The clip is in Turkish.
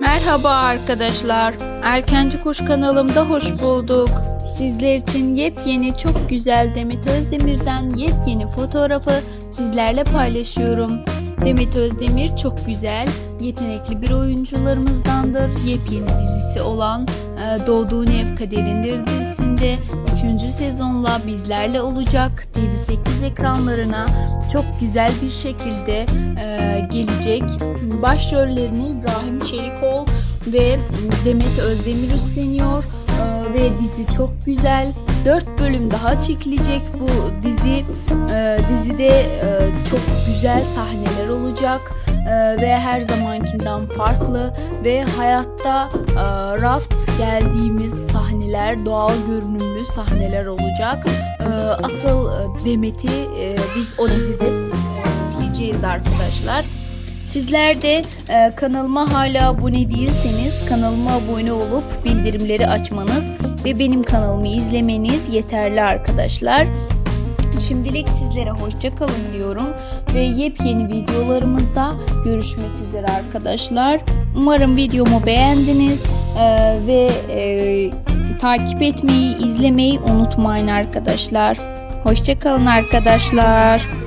Merhaba arkadaşlar. Erkenci Kuş kanalımda hoş bulduk. Sizler için yepyeni çok güzel Demet Özdemir'den yepyeni fotoğrafı sizlerle paylaşıyorum. Demet Özdemir çok güzel, yetenekli bir oyuncularımızdandır. Yepyeni dizisi olan e, Doğduğun Ev Kaderindir dizisinde 3. sezonla bizlerle olacak. TV8 ekranlarına çok güzel bir şekilde e, gelecek. Başrollerini İbrahim Çelikoğlu ve Demet Özdemir üstleniyor Ee, ve dizi çok güzel. 4 bölüm daha çekilecek bu dizi. Ee, dizide e, çok güzel sahneler olacak Ee, ve her zamankinden farklı ve hayatta e, rast geldiğimiz sahneler, doğal görünümlü sahneler olacak. Ee, asıl e, Demet'i e, biz o dizide e, bileceğiz arkadaşlar. Sizler de e, kanalıma hala abone değilseniz kanalıma abone olup bildirimleri açmanız ve benim kanalımı izlemeniz yeterli arkadaşlar. Şimdilik sizlere hoşça kalın diyorum ve yepyeni videolarımızda görüşmek üzere arkadaşlar. Umarım videomu beğendiniz e, ve e, takip etmeyi, izlemeyi unutmayın arkadaşlar. Hoşça kalın arkadaşlar.